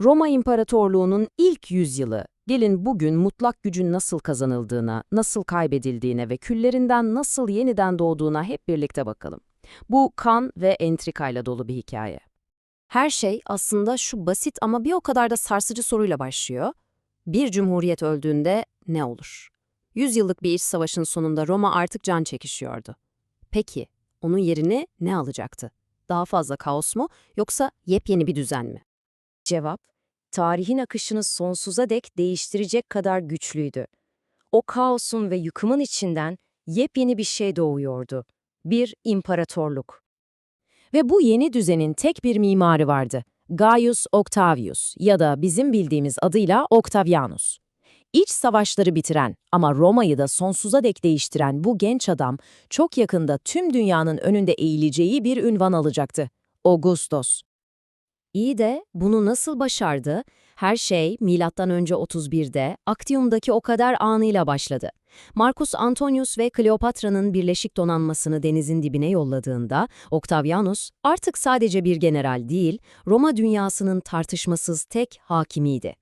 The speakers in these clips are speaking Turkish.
Roma İmparatorluğu'nun ilk yüzyılı, gelin bugün mutlak gücün nasıl kazanıldığına, nasıl kaybedildiğine ve küllerinden nasıl yeniden doğduğuna hep birlikte bakalım. Bu kan ve entrikayla dolu bir hikaye. Her şey aslında şu basit ama bir o kadar da sarsıcı soruyla başlıyor. Bir cumhuriyet öldüğünde ne olur? Yüzyıllık bir iç savaşın sonunda Roma artık can çekişiyordu. Peki, onun yerini ne alacaktı? Daha fazla kaos mu yoksa yepyeni bir düzen mi? Cevap, tarihin akışını sonsuza dek değiştirecek kadar güçlüydü. O kaosun ve yıkımın içinden yepyeni bir şey doğuyordu. Bir imparatorluk. Ve bu yeni düzenin tek bir mimarı vardı. Gaius Octavius ya da bizim bildiğimiz adıyla Octavianus. İç savaşları bitiren ama Roma'yı da sonsuza dek değiştiren bu genç adam çok yakında tüm dünyanın önünde eğileceği bir ünvan alacaktı. Augustus. İyi de bunu nasıl başardı? Her şey önce 31'de Actium'daki o kadar anıyla başladı. Marcus Antonius ve Kleopatra'nın birleşik donanmasını denizin dibine yolladığında Octavianus artık sadece bir general değil, Roma dünyasının tartışmasız tek hakimiydi.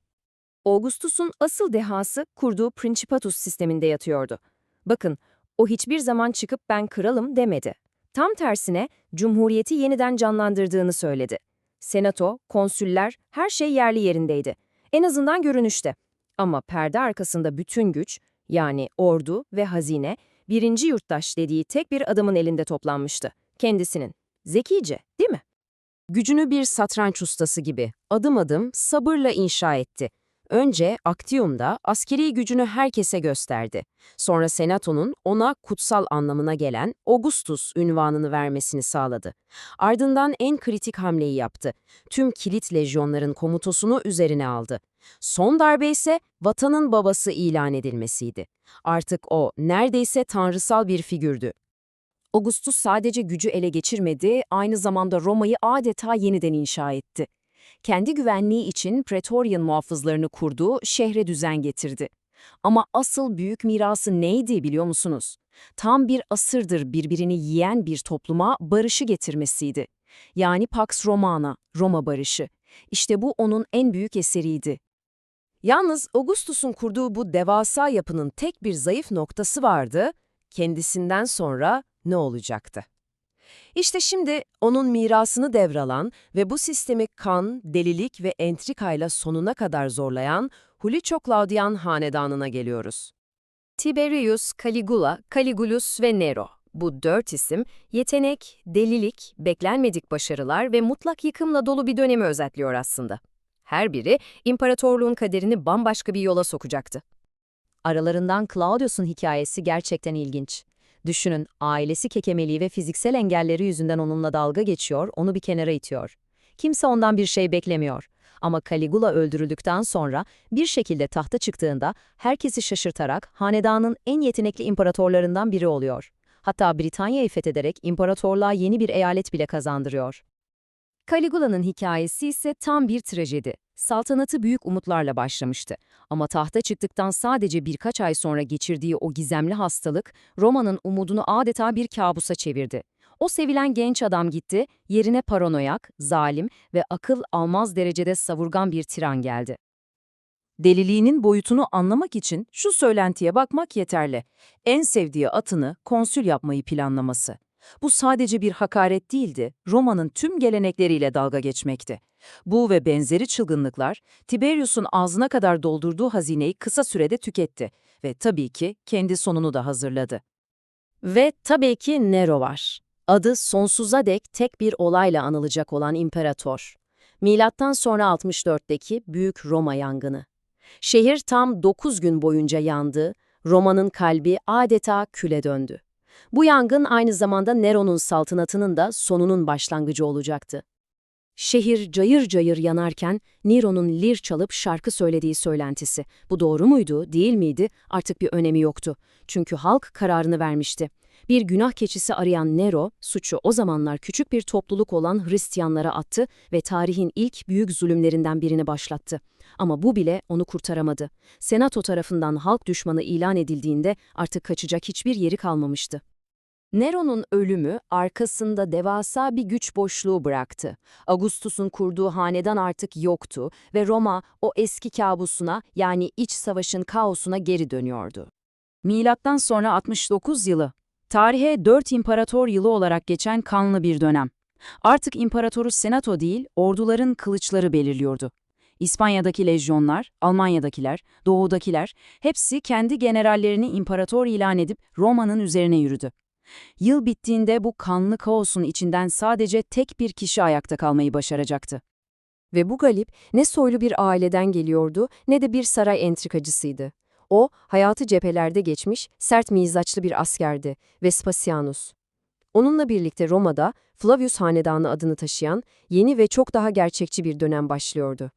Augustus'un asıl dehası kurduğu Principatus sisteminde yatıyordu. Bakın, o hiçbir zaman çıkıp ben kralım demedi. Tam tersine cumhuriyeti yeniden canlandırdığını söyledi. Senato, konsüller, her şey yerli yerindeydi. En azından görünüşte. Ama perde arkasında bütün güç, yani ordu ve hazine, birinci yurttaş dediği tek bir adamın elinde toplanmıştı. Kendisinin. Zekice, değil mi? Gücünü bir satranç ustası gibi adım adım sabırla inşa etti. Önce Actium'da askeri gücünü herkese gösterdi. Sonra Senato'nun ona kutsal anlamına gelen Augustus ünvanını vermesini sağladı. Ardından en kritik hamleyi yaptı. Tüm kilit lejyonların komutosunu üzerine aldı. Son darbe ise vatanın babası ilan edilmesiydi. Artık o neredeyse tanrısal bir figürdü. Augustus sadece gücü ele geçirmedi, aynı zamanda Roma'yı adeta yeniden inşa etti. Kendi güvenliği için Praetorian muhafızlarını kurduğu şehre düzen getirdi. Ama asıl büyük mirası neydi biliyor musunuz? Tam bir asırdır birbirini yiyen bir topluma barışı getirmesiydi. Yani Pax Romana, Roma barışı. İşte bu onun en büyük eseriydi. Yalnız Augustus'un kurduğu bu devasa yapının tek bir zayıf noktası vardı, kendisinden sonra ne olacaktı? İşte şimdi onun mirasını devralan ve bu sistemi kan, delilik ve entrikayla sonuna kadar zorlayan Hulicio Claudian hanedanına geliyoruz. Tiberius, Caligula, Caligulus ve Nero. Bu dört isim, yetenek, delilik, beklenmedik başarılar ve mutlak yıkımla dolu bir dönemi özetliyor aslında. Her biri imparatorluğun kaderini bambaşka bir yola sokacaktı. Aralarından Claudius'un hikayesi gerçekten ilginç. Düşünün, ailesi kekemeliği ve fiziksel engelleri yüzünden onunla dalga geçiyor, onu bir kenara itiyor. Kimse ondan bir şey beklemiyor. Ama Caligula öldürüldükten sonra bir şekilde tahta çıktığında herkesi şaşırtarak hanedanın en yetenekli imparatorlarından biri oluyor. Hatta Britanya'yı fethederek imparatorluğa yeni bir eyalet bile kazandırıyor. Caligula'nın hikayesi ise tam bir trajedi. Saltanatı büyük umutlarla başlamıştı. Ama tahta çıktıktan sadece birkaç ay sonra geçirdiği o gizemli hastalık, Roma'nın umudunu adeta bir kabusa çevirdi. O sevilen genç adam gitti, yerine paranoyak, zalim ve akıl almaz derecede savurgan bir tiran geldi. Deliliğinin boyutunu anlamak için şu söylentiye bakmak yeterli. En sevdiği atını konsül yapmayı planlaması. Bu sadece bir hakaret değildi, Roma'nın tüm gelenekleriyle dalga geçmekti. Bu ve benzeri çılgınlıklar, Tiberius'un ağzına kadar doldurduğu hazineyi kısa sürede tüketti ve tabii ki kendi sonunu da hazırladı. Ve tabii ki Nero var. Adı sonsuza dek tek bir olayla anılacak olan imparator. Milattan sonra 64'teki Büyük Roma yangını. Şehir tam 9 gün boyunca yandı, Roma'nın kalbi adeta küle döndü. Bu yangın aynı zamanda Nero'nun saltanatının da sonunun başlangıcı olacaktı. Şehir cayır cayır yanarken Nero'nun lir çalıp şarkı söylediği söylentisi. Bu doğru muydu, değil miydi artık bir önemi yoktu. Çünkü halk kararını vermişti. Bir günah keçisi arayan Nero, suçu o zamanlar küçük bir topluluk olan Hristiyanlara attı ve tarihin ilk büyük zulümlerinden birini başlattı. Ama bu bile onu kurtaramadı. Senato tarafından halk düşmanı ilan edildiğinde artık kaçacak hiçbir yeri kalmamıştı. Nero'nun ölümü arkasında devasa bir güç boşluğu bıraktı. Augustus'un kurduğu hanedan artık yoktu ve Roma o eski kabusuna yani iç savaşın kaosuna geri dönüyordu. Milattan sonra 69 yılı. Tarihe 4 imparator yılı olarak geçen kanlı bir dönem. Artık imparatoru senato değil, orduların kılıçları belirliyordu. İspanya'daki lejyonlar, Almanya'dakiler, Doğu'dakiler hepsi kendi generallerini imparator ilan edip Roma'nın üzerine yürüdü. Yıl bittiğinde bu kanlı kaosun içinden sadece tek bir kişi ayakta kalmayı başaracaktı. Ve bu galip ne soylu bir aileden geliyordu ne de bir saray entrikacısıydı. O, hayatı cephelerde geçmiş, sert mizaçlı bir askerdi, Vespasianus. Onunla birlikte Roma'da Flavius Hanedanı adını taşıyan yeni ve çok daha gerçekçi bir dönem başlıyordu.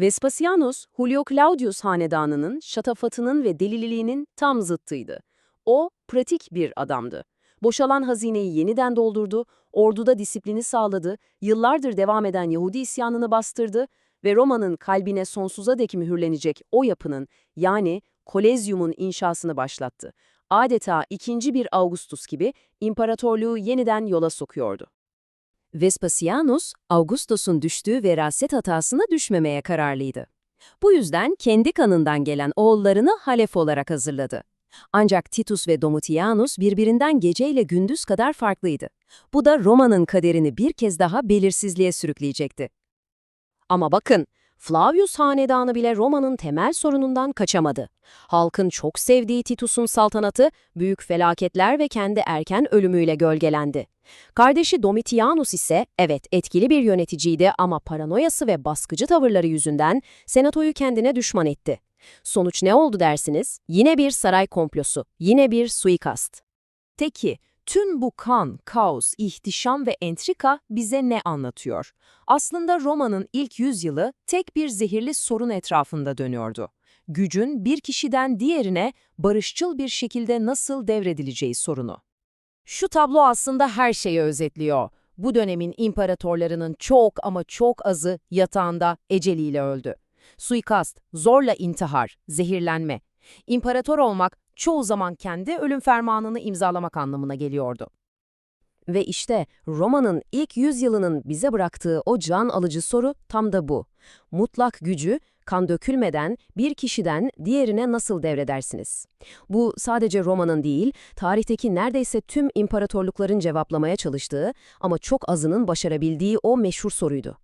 Vespasianus, Julio Claudius hanedanının şatafatının ve delililiğinin tam zıttıydı. O, pratik bir adamdı. Boşalan hazineyi yeniden doldurdu, orduda disiplini sağladı, yıllardır devam eden Yahudi isyanını bastırdı ve Roma'nın kalbine sonsuza dek mühürlenecek o yapının yani Kolezyum'un inşasını başlattı. Adeta ikinci bir Augustus gibi imparatorluğu yeniden yola sokuyordu. Vespasianus, Augustus'un düştüğü veraset hatasına düşmemeye kararlıydı. Bu yüzden kendi kanından gelen oğullarını halef olarak hazırladı. Ancak Titus ve Domitianus birbirinden geceyle gündüz kadar farklıydı. Bu da Roma'nın kaderini bir kez daha belirsizliğe sürükleyecekti. Ama bakın, Flavius hanedanı bile Roma'nın temel sorunundan kaçamadı. Halkın çok sevdiği Titus'un saltanatı büyük felaketler ve kendi erken ölümüyle gölgelendi. Kardeşi Domitianus ise evet etkili bir yöneticiydi ama paranoyası ve baskıcı tavırları yüzünden senatoyu kendine düşman etti. Sonuç ne oldu dersiniz? Yine bir saray komplosu, yine bir suikast. Peki, tüm bu kan, kaos, ihtişam ve entrika bize ne anlatıyor? Aslında Roma'nın ilk yüzyılı tek bir zehirli sorun etrafında dönüyordu. Gücün bir kişiden diğerine barışçıl bir şekilde nasıl devredileceği sorunu. Şu tablo aslında her şeyi özetliyor. Bu dönemin imparatorlarının çok ama çok azı yatağında eceliyle öldü. Suikast, zorla intihar, zehirlenme. İmparator olmak çoğu zaman kendi ölüm fermanını imzalamak anlamına geliyordu. Ve işte Roma'nın ilk yüzyılının bize bıraktığı o can alıcı soru tam da bu. Mutlak gücü kan dökülmeden bir kişiden diğerine nasıl devredersiniz? Bu sadece Roma'nın değil, tarihteki neredeyse tüm imparatorlukların cevaplamaya çalıştığı ama çok azının başarabildiği o meşhur soruydu.